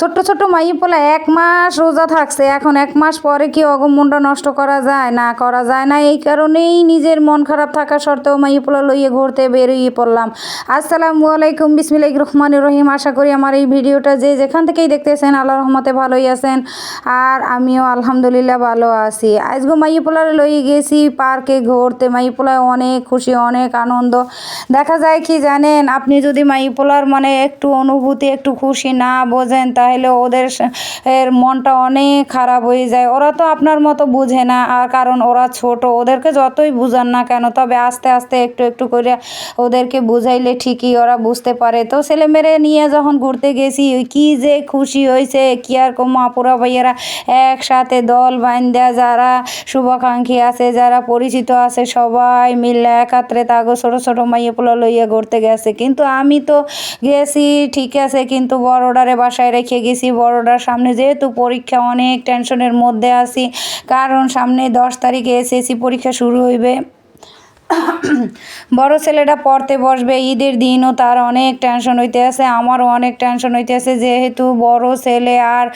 ছোট্ট ছোট্ট মাই পোলা এক মাস রোজা থাকছে, এখন এক মাস পরে কি অগমনটা নষ্ট করা যায়? না, করা যায় না, এই কারণেই নিজের মন খারাপ থাকা সত্ত্বেও মাই পোলা লইয়ে ঘুরতে বেরিয়ে পড়লাম। আসসালামু আলাইকুম বিসমিল্লাহ রহমান রহিম। আশা করি আমার এই ভিডিওটা যে যেখান থেকেই দেখতেছেন আল্লাহ রহমতে ভালোই আছেন আর আমিও আলহামদুলিল্লাহ ভালো আছি। আজকে মাই পোলারে লইয়ে গেছি পার্কে ঘুরতে। মাই পোলায় অনেক খুশি, অনেক আনন্দ। দেখা যায় কি জানেন, আপনি যদি মাই পোলার মানে একটু অনুভূতি, একটু খুশি না বোঝেন তাহলে ওদের এর মনটা অনেক খারাপ হয়ে যায়। ওরা তো আপনার মতো বুঝে না, আর কারণ ওরা ছোট, ওদেরকে যতই বুঝান না কেন, তবে আস্তে আস্তে একটু একটু করে ওদেরকে বুঝাইলে ঠিকই ওরা বুঝতে পারে। তো ছেলে মেয়ে নিয়ে যখন ঘুরতে গেছি কি যে খুশি হয়েছে, কি আর কম আপুরা ভাইয়েরা একসাথে দল বান্ধা যারা শুভাকাঙ্ক্ষী আছে, যারা পরিচিত আছে, সবাই মিলে একাত্রে তাগো ছোট ছোট মাইয়ে পোলা লইয়া ঘুরতে গেছে। কিন্তু আমি তো গেছি, ঠিক আছে, কিন্তু বড়ডারে বাসায় রেখে গেছি বড়োটার সামনে। যেহেতু পরীক্ষা অনেক টেনশনের মধ্যে আছি, কারণ সামনে দশ তারিখে এসএসসি পরীক্ষা শুরু হইবে। বড় ছেলেটা পড়তে বসবে, ঈদের দিনও তার অনেক টেনশন হইতে আছে, আমারও অনেক টেনশন হইতে আছে। যেহেতু বড় ছেলে আর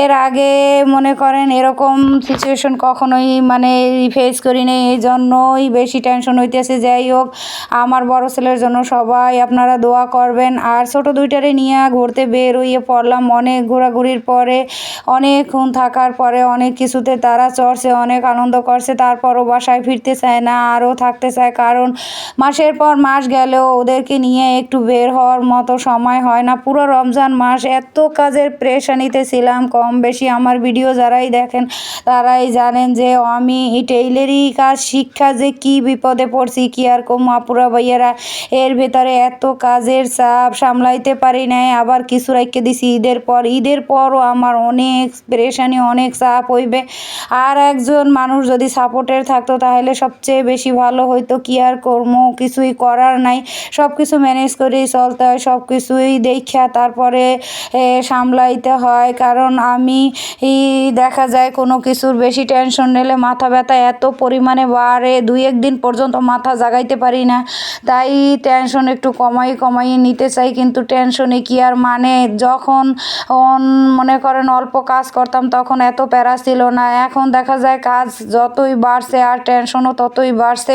এর আগে মনে করেন এরকম সিচুয়েশন কখনোই মানে ফেস করি নেই, এই জন্যই বেশি টেনশন হইতেছে যাই হোক, আমার বড় ছেলের জন্য সবাই আপনারা দোয়া করবেন। আর ছোট দুইটারে নিয়ে ঘুরতে বের হইয়ে পড়লাম। অনেক ঘোরাঘুরির পরে অনেকক্ষণ থাকার পরে, অনেক কিছুতে তারা চড়ছে, অনেক আনন্দ করছে। তারপরও বাসায় ফিরতে চায় না, আরও থাকতে চায় কারণ মাসের পর মাস গেলেও ওদেরকে নিয়ে একটু বের হওয়ার মতো সময় হয় না। পুরো রমজান মাস এত কাজের প্রেশানিতে ছিলাম কম বেশি আমার ভিডিও যারাই দেখেন, তারাই জানেন যে আমি টেইলারি কাজ, শিক্ষা যে কি বিপদে পড়ছি, কি আর কম ভাইয়েরা। এর ভেতরে এত কাজের চাপ সামলাইতে পারি নাই, আবার কিছু রাখতে দিছি। ঈদের পর, ঈদের পরও আমার অনেক প্রেশানি অনেক চাপ হইবে। আর একজন মানুষ যদি সাপোর্টের থাকতো তাহলে সবচেয়ে বেশি ভালো হইতো। কি আর করব কিছুই করার নাই। সব কিছু ম্যানেজ করেই চলতে হয় সব কিছুই দেখা তারপরে সামলাইতে হয়। কারণ আমি দেখা যায় কোনো কিছুর বেশি টেনশন নিলে মাথা ব্যথা এত পরিমাণে বাড়ে, দুই একদিন পর্যন্ত মাথা জাগাইতে পারি না। তাই টেনশন একটু কমাই কমাই নিতে চাই, কিন্তু টেনশনে কি আর মানে? যখন মনে করেন অল্প কাজ করতাম, তখন এত প্যারা ছিল না। এখন দেখা যায় কাজ যতই বাড়ছে আর টেনশনও ততই বাড়ছে।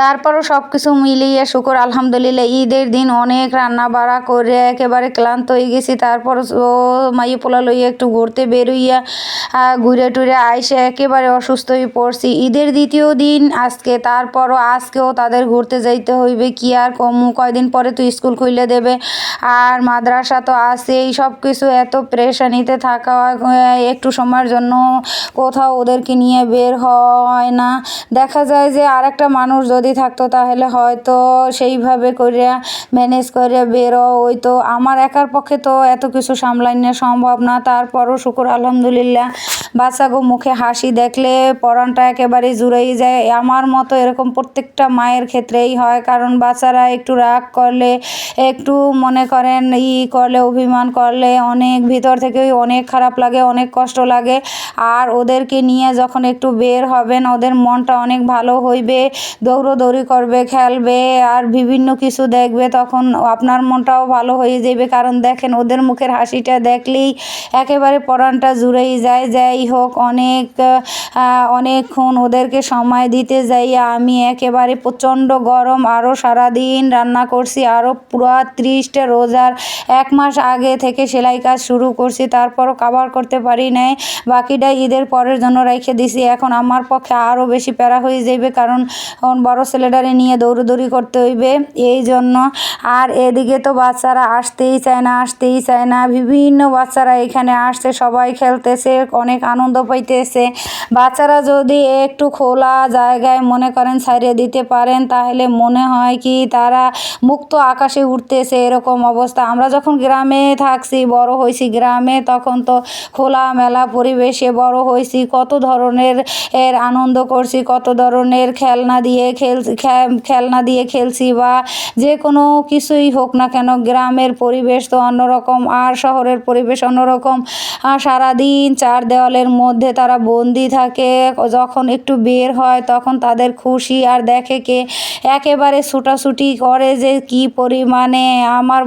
তারপরও সব কিছু মিলিয়ে শুকর, আলহামদুলিল্লাহ, ঈদের দিন অনেক রান্না বাড়া করে একেবারে ক্লান্ত হয়ে গেছি। তারপর ও মাইয়ে পোলা লইয়া একটু ঘুরতে বেরোইয়া ঘুরে টুরে আইসে একেবারে অসুস্থ হয়ে পড়ছি। ঈদের দ্বিতীয় দিন আজকে, তারপরও আজকেও তাদের ঘুরতে যাইতে হইবে, কি আর কমু? কয়দিন পরে তো স্কুল খুলে দেবে। আর মাদ্রাসা তো আছেই সব কিছু এত প্রেশানিতে থাকা, একটু সময়ের জন্য কোথাও ওদেরকে নিয়ে বের হয় না। দেখা যায় যে আর একটা মানুষ যদি থাকতো তাহলে হয়তো সেইভাবে করে ম্যানেজ করে বেরো। ওই তো আমার একার পক্ষে তো এত কিছু সামলানো সম্ভব না। তারপরও শুকুর, আলহামদুলিল্লাহ। বাচ্চাগো মুখে হাসি দেখলে পরানটা একেবারে জুড়েই যায়। আমার মতো এরকম প্রত্যেকটা মায়ের ক্ষেত্রেই হয়, কারণ বাচ্চারা একটু রাগ করলে, একটু মনে করেন ই করলে, অভিমান করলে অনেক ভিতর থেকেই অনেক খারাপ লাগে, অনেক কষ্ট লাগে। আর ওদেরকে নিয়ে যখন একটু বের হবেন, ওদের মনটা অনেক ভালো হইবে, দৌড়োদৌড়ি করবে, খেলবে আর বিভিন্ন কিছু দেখবে, তখন আপনার মনটাও ভালো হয়ে যাবে কারণ দেখেন, ওদের মুখের হাসিটা দেখলেই একেবারে পরানটা জুড়েই যায়, যাই হোক, অনেক অনেকক্ষণ ওদেরকে সময় দিতে যাই আমি একেবারে প্রচণ্ড গরম আরও সারাদিন রান্না করছি আরও পুরো ত্রিশটা রোজার এক মাস আগে থেকে সেলাই কাজ শুরু করছি, তারপরও কাভার করতে পারি নাই, বাকিটা ঈদের পরের জন্য রেখে দিছি, এখন আমার পক্ষে আরও বেশি প্যারা হয়ে যাবে কারণ বড় ছেলেটারে নিয়ে দৌড়দৌড়ি করতে হইবে, এই জন্য। আর এদিকে তো বাচ্চারা আসতেই চায় না, আসতেই চায় না, বিভিন্ন বাচ্চারা এখানে আসছে, সবাই খেলতেছে, অনেক আনন্দ পাইতেছে। বাচ্চারা যদি একটু খোলা জায়গায় মনে করেন ছাড়িয়ে দিতে পারেন, তাহলে মনে হয় কি তারা মুক্ত আকাশে উঠতেছে এরকম অবস্থা। আমরা যখন গ্রামে থাকছি, বড় হয়েছি গ্রামে, তখন তো খোলা মেলা পরিবেশে বড় হয়েছি। কত ধরনের এর আনন্দ করছি, কত ধরনের খেলনা দিয়ে খেলছি খে- খেলনা দিয়ে খেলছি বা যে কোনো কিছুই হোক না কেন, গ্রামের পরিবেশ তো অন্যরকম, আর শহরের পরিবেশ অন্যরকম। সারাদিন চার দেওয়ালের মধ্যে তারা বন্দি থাকে, যখন একটু বের হয় তখন তাদের খুশি আর দেখে কে একেবারে ছুটাছুটি করে যে কি পরিমাণে আমার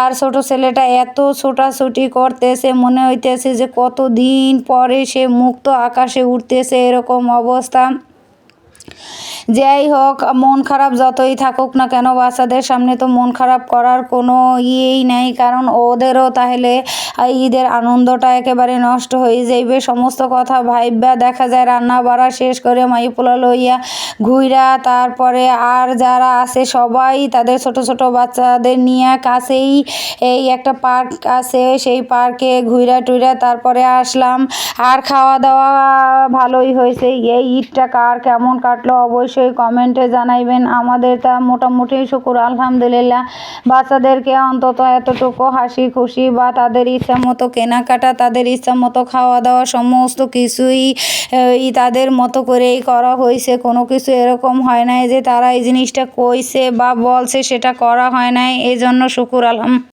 আর ছোট ছেলেটা এত ছোটাছুটি করতেছে, মনে হইতেছে যে কত দিন পরে সে মুক্ত আকাশে উঠতেছে এরকম অবস্থা। যাই হোক, মন খারাপ যতই থাকুক না কেন, বাচ্চাদের সামনে তো মন খারাপ করার কোনো ইয়েই নাই। কারণ ওদেরও তাহলে ঈদের আনন্দটা একেবারে নষ্ট হয়ে যাইবে। সমস্ত কথা ভাইবা দেখা যায় রান্না বাড়া শেষ করে মাইপোলা লইয়া ঘুইরা, তারপরে আর যারা আছে সবাই তাদের ছোট ছোট বাচ্চাদের নিয়ে কাছেই এই একটা পার্ক আছে। সেই পার্কে ঘুইরা টুইরা তারপরে আসলাম। আর খাওয়া দাওয়া ভালোই হয়েছে। এই ঈদটা কার কেমন কাটলো অবশ্যই কমেন্টে জানাইবেন। আমাদের তা মোটামুটি শুকুর, আলহামদুলিল্লাহ। বাচ্চাদেরকে অন্তত এতটুকু হাসি খুশি বা তাদের ইচ্ছা মতো কেনাকাটা, তাদের ইচ্ছা মতো খাওয়া দাওয়া সমস্ত কিছুই তাদের মতো করেই করা হয়েছে। কোনো কিছু এরকম হয় নাই যে তারা এই জিনিসটা কইছে বা বলছে সেটা করা হয় নাই। এই জন্য শুকুর, আলহাম